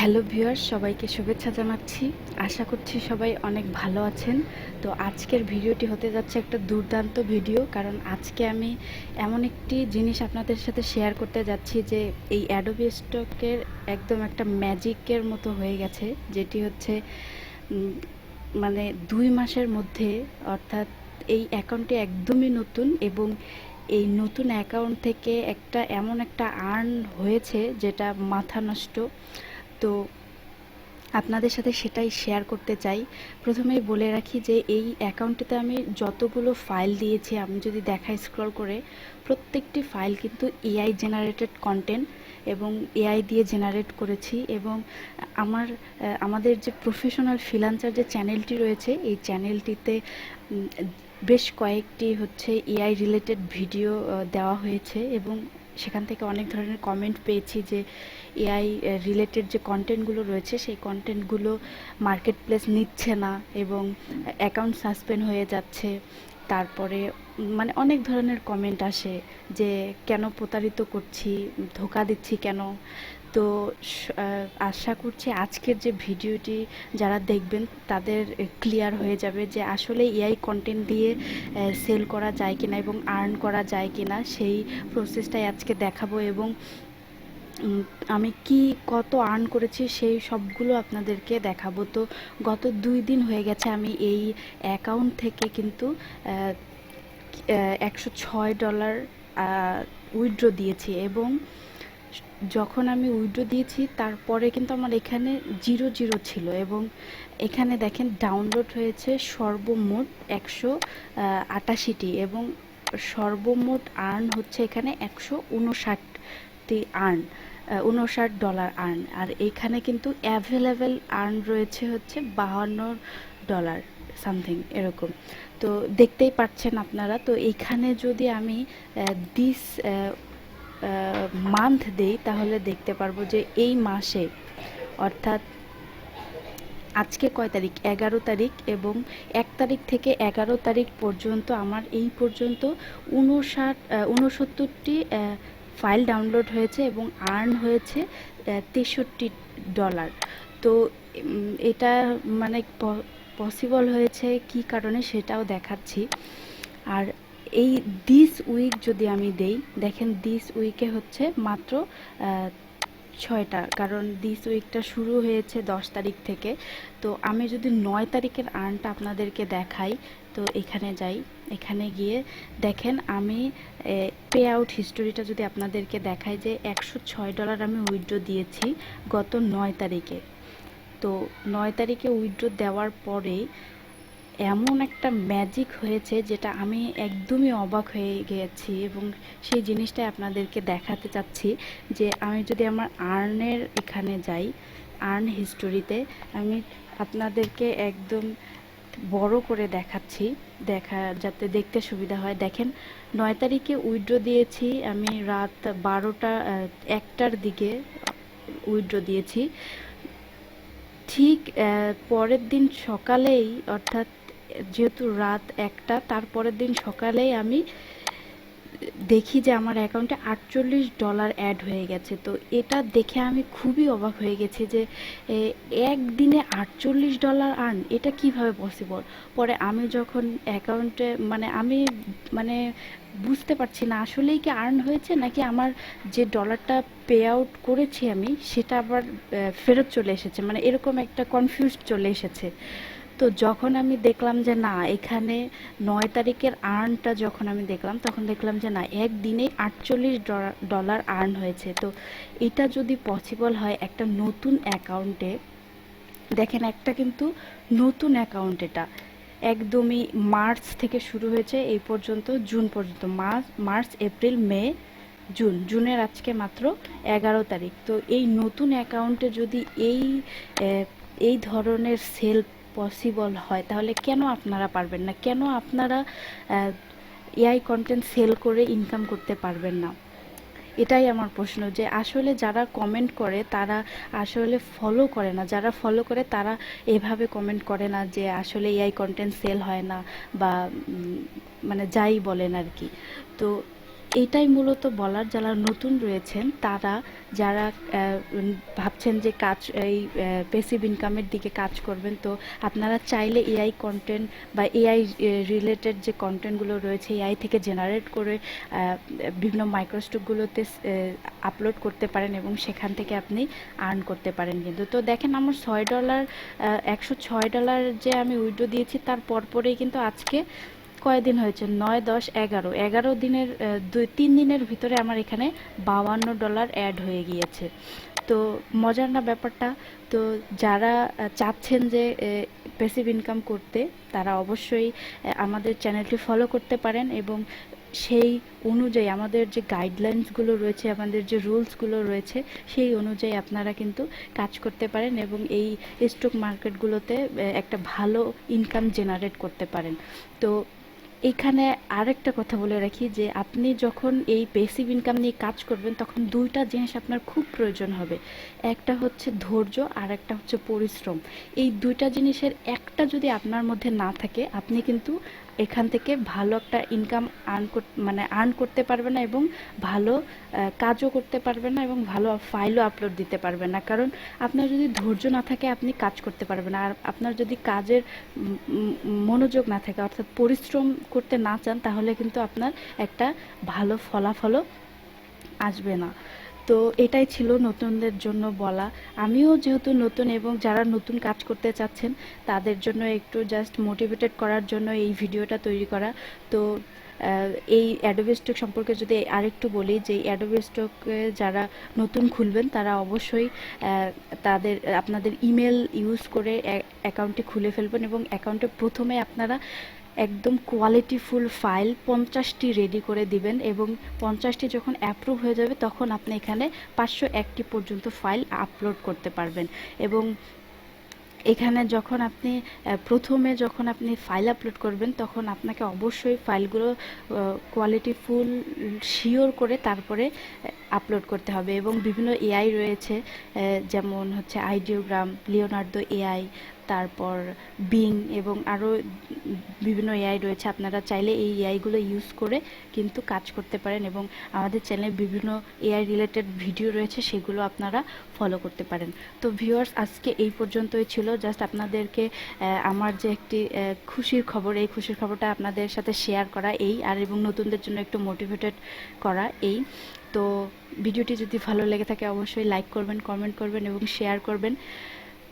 Hello viewers, সবাইকে শুভেচ্ছা জানাচ্ছি। আশা করছি সবাই অনেক ভালো আছেন। তো আজকের ভিডিওটি হতে যাচ্ছে একটা দুর্দান্ত ভিডিও, কারণ আজকে আমি এমন একটি জিনিস আপনাদের সাথে শেয়ার করতে যাচ্ছি যে এই অ্যাডোবি স্টকের একদম একটা ম্যাজিকের মতো হয়ে গেছে, যেটি হচ্ছে মানে দুই মাসের মধ্যে, অর্থাৎ এই অ্যাকাউন্টটি একদমই নতুন এবং এই নতুন অ্যাকাউন্ট থেকে একটা এমন একটা আর্ন হয়েছে যেটা মাথা নষ্ট। তো আপনাদের সাথে সেটাই শেয়ার করতে চাই। প্রথমেই বলে রাখি যে এই অ্যাকাউন্টটিতে আমি যতগুলো ফাইল দিয়েছি, আমি যদি দেখাই স্ক্রল করে, প্রত্যেকটি ফাইল কিন্তু এআই জেনারেটেড কন্টেন্ট এবং এআই দিয়ে জেনারেট করেছি এবং আমার আমাদের যে প্রফেশনাল ফ্রিল্যান্সার যে চ্যানেলটি রয়েছে, এই চ্যানেলটিতে বেশ কয়েকটি হচ্ছে এআই রিলেটেড ভিডিও দেওয়া হয়েছে এবং সেখান থেকে অনেক ধরনের কমেন্ট পেয়েছি যে এআই রিলেটেড যে কন্টেন্টগুলো রয়েছে, সেই কন্টেন্টগুলো মার্কেট প্লেস নিচ্ছে না এবং অ্যাকাউন্ট সাসপেন্ড হয়ে যাচ্ছে। তারপরে মানে অনেক ধরনের কমেন্ট আসে যে, কেন প্রতারিত করছি? ধোকা দিচ্ছি কেন? তো আশা করছি আজকের যে ভিডিওটি যারা দেখবেন, তাদের ক্লিয়ার হয়ে যাবে যে, আসলে এআই কন্টেন্ট দিয়ে সেল করা যায় কিনা এবং আর্ন করা যায় কিনা, সেই প্রসেসটাই আজকে দেখাবো এবং আমি কি কত আর্ন করেছি, সেই সবগুলো আপনাদেরকে দেখাবো। তো গত দুই দিন হয়ে গেছে আমি এই অ্যাকাউন্ট থেকে কিন্তু একশো ছয় ডলার উইড্রো দিয়েছি এবং যখন আমি উইড্রো দিয়েছি তারপরে কিন্তু আমার এখানে জিরো জিরো ছিল এবং এখানে দেখেন ডাউনলোড হয়েছে সর্বমোট একশো আটাশিটি এবং সর্বমোট আর্ন হচ্ছে এখানে একশো উনষাটটি আর্ন উনষাট ডলার আর্ন। আর এখানে কিন্তু অ্যাভেলেবেল আর্ন রয়েছে হচ্ছে বাহান্ন ডলার, সামথিং এরকম। তো দেখতেই পাচ্ছেন আপনারা, তো এখানে যদি আমি দিস মান্থ দেই, তাহলে দেখতে পারব যে এই মাসে, অর্থাৎ আজকে কয় তারিখ? এগারো তারিখ এবং এক তারিখ থেকে এগারো তারিখ পর্যন্ত আমার এই পর্যন্ত উনষাট উনসত্তরটি ফাইল ডাউনলোড হয়েছে এবং আর্ন হয়েছে তেষট্টি ডলার তো এটা মানে পসিবল হয়েছে, কি কারণে সেটাও দেখাচ্ছি। আর এই দিস উইক যদি আমি দেই, দেখেন দিস উইকে হচ্ছে মাত্র ছয়টা, কারণ দিস উইকটা শুরু হয়েছে দশ তারিখ থেকে। তো আমি যদি নয় তারিখের আর্নটা আপনাদেরকে দেখাই, তো এখানে যাই, এখানে গিয়ে দেখেন আমি পে আউট হিস্টোরিটা যদি আপনাদেরকে দেখাই যে একশো ছয় ডলার আমি উইথড্র দিয়েছি গত নয় তারিখে। তো নয় তারিখে উইড্রো দেওয়ার পরে এমন একটা ম্যাজিক হয়েছে যেটা আমি একদমই অবাক হয়ে গেছি এবং সেই জিনিসটাই আপনাদেরকে দেখাতে চাচ্ছি যে আমি যদি আমার আর্নের এখানে যাই, আর্ন হিস্টোরিতে, আমি আপনাদেরকে একদম বড় করে দেখাচ্ছি, দেখা যাতে দেখতে সুবিধা হয়। দেখেন, নয় তারিখে উইড্রো দিয়েছি, আমি রাত বারোটা একটার দিকে উইড্রো দিয়েছি। ঠিক পরের দিন সকালেই অর্থাৎ যেহেতু রাত একটা তার পরের দিন সকালেই আমি দেখি যে আমার অ্যাকাউন্টে আটচল্লিশ ডলার অ্যাড হয়ে গেছে। তো এটা দেখে আমি খুবই অবাক হয়ে গেছি যে একদিনে আটচল্লিশ ডলার আর্ন এটা কীভাবে পসিবল পরে আমি যখন অ্যাকাউন্টে মানে আমি মানে বুঝতে পারছি না, আসলেই কি আর্ন হয়েছে নাকি আমার যে ডলারটা পে আউট করেছি আমি, সেটা আবার ফেরত চলে এসেছে। মানে এরকম একটা কনফিউজ চলে এসেছে। তো যখন আমি দেখলাম যে না, এখানে নয় তারিখের আর্নটা যখন আমি দেখলাম, তখন দেখলাম যে না একদিনে আটচল্লিশ ডলার আর্ন হয়েছে। তো এটা যদি পসিবল হয় একটা নতুন অ্যাকাউন্টে দেখেন একটা কিন্তু নতুন অ্যাকাউন্ট এটা। একদমই মার্চ থেকে শুরু হয়েছে, এই পর্যন্ত, জুন পর্যন্ত March March, April, May, June, জুনের আজকে মাত্র এগারো তারিখ। তো এই নতুন অ্যাকাউন্টে যদি এই এই ধরনের সেল পসিবল হয়? তাহলে কেন আপনারা পারবেন না? কেন আপনারা এআই কন্টেন্ট সেল করে ইনকাম করতে পারবেন না? এটাই আমার প্রশ্ন যে আসলে যারা কমেন্ট করে, তারা আসলে ফলো করে না। যারা ফলো করে, তারা এভাবে কমেন্ট করে না যে আসলে এআই কন্টেন্ট সেল হয় না বা মানে যাই বলেন আর কি। তো এটাই মূলত বলার যারা নতুন রয়েছেন, তারা যারা ভাবছেন যে কাজ, এই পেসিভ ইনকামের দিকে কাজ করবেন, তো আপনারা চাইলে এআই কন্টেন্ট বা এআই রিলেটেড যে কন্টেন্টগুলো রয়েছে এআই থেকে জেনারেট করে বিভিন্ন মাইক্রোস্টকগুলোতে আপলোড করতে পারেন এবং সেখান থেকে আপনি আর্ন করতে পারেন কিন্তু। তো দেখেন আমার ছয় ডলার একশো ছয় ডলার যে আমি উইড্রো দিয়েছি, তার পরপরেই কিন্তু আজকে কয়দিন হয়েছে? নয়, দশ, এগারো। এগারো দিনের দুই, তিন দিনের ভিতরে আমার এখানে বাউান্ন ডলার অ্যাড হয়ে গিয়েছে। তো মজার না ব্যাপারটা? তো যারা চাচ্ছেন যে প্যাসিভ ইনকাম করতে, তারা অবশ্যই আমাদের চ্যানেলটি ফলো করতে পারেন এবং সেই অনুযায়ী আমাদের যে গাইডলাইন্সগুলো রয়েছে, আমাদের যে রুলসগুলো রয়েছে, সেই অনুযায়ী আপনারা কিন্তু কাজ করতে পারেন এবং এই স্টক মার্কেটগুলোতে একটা ভালো ইনকাম জেনারেট করতে পারেন। তো এখানে আরেকটা কথা বলে রাখি যে আপনি যখন এই পেসিভ ইনকাম নিয়ে কাজ করবেন, তখন দুইটা জিনিস আপনার খুব প্রয়োজন হবে। একটা হচ্ছে ধৈর্য আর একটা হচ্ছে পরিশ্রম। এই দুইটা জিনিসের একটা যদি আপনার মধ্যে না থাকে, আপনি কিন্তু এখান থেকে ভালো একটা ইনকাম আর্ন মানে আর্ন করতে পারবে না এবং ভালো কাজও করতে পারবে না এবং ভালো ফাইলও আপলোড দিতে পারবে না। কারণ আপনার যদি ধৈর্য না থাকে, আপনি কাজ করতে পারবেন আর আপনার যদি কাজের মনোযোগ না থাকে, অর্থাৎ পরিশ্রম করতে না চান, তাহলে কিন্তু আপনার একটা ভালো ফলাফলও আসবে না। তো এটাই ছিল নতুনদের জন্য বলা। আমিও যেহেতু নতুন এবং যারা নতুন কাজ করতে চাচ্ছেন, তাদের জন্য একটু জাস্ট মোটিভেটেড করার জন্য এই ভিডিওটা তৈরি করা। তো এই অ্যাডোবি স্টক সম্পর্কে যদি আরেকটু বলি যে অ্যাডোবি স্টকে যারা নতুন খুলবেন, তারা অবশ্যই তাদের, আপনাদের ইমেল ইউজ করে অ্যাকাউন্টটি খুলে ফেলবেন এবং অ্যাকাউন্টে প্রথমে আপনারা একদম কোয়ালিটিফুল ফাইল পঞ্চাশটি রেডি করে দিবেন এবং পঞ্চাশটি যখন অ্যাপ্রুভ হয়ে যাবে তখন আপনি এখানে পাঁচশো একটি পর্যন্ত ফাইল আপলোড করতে পারবেন। এবং এখানে যখন আপনি প্রথমে যখন আপনি ফাইল আপলোড করবেন তখন আপনাকে অবশ্যই ফাইলগুলো কোয়ালিটি ফুল শিওর করে তারপরে আপলোড করতে হবে। এবং বিভিন্ন এআই রয়েছে যেমন হচ্ছে আইডিওগ্রাম লিওনার্দো এআই তারপর বিং এবং আরও বিভিন্ন এআই রয়েছে। আপনারা চাইলে এই এআইগুলো ইউজ করে কিন্তু কাজ করতে পারেন এবং আমাদের চ্যানেলে বিভিন্ন এআই রিলেটেড ভিডিও রয়েছে, সেগুলো আপনারা ফলো করতে পারেন। তো ভিউয়ার্স আজকে এই পর্যন্তই ছিল। জাস্ট আপনাদেরকে আমার যে একটি খুশির খবর, এই খুশির খবরটা আপনাদের সাথে শেয়ার করা এই, আর এবং নতুনদের জন্য একটু মোটিভেটেড করা এই। তো ভিডিওটি যদি ভালো লেগে থাকে, অবশ্যই লাইক করবেন কমেন্ট করবেন এবং শেয়ার করবেন।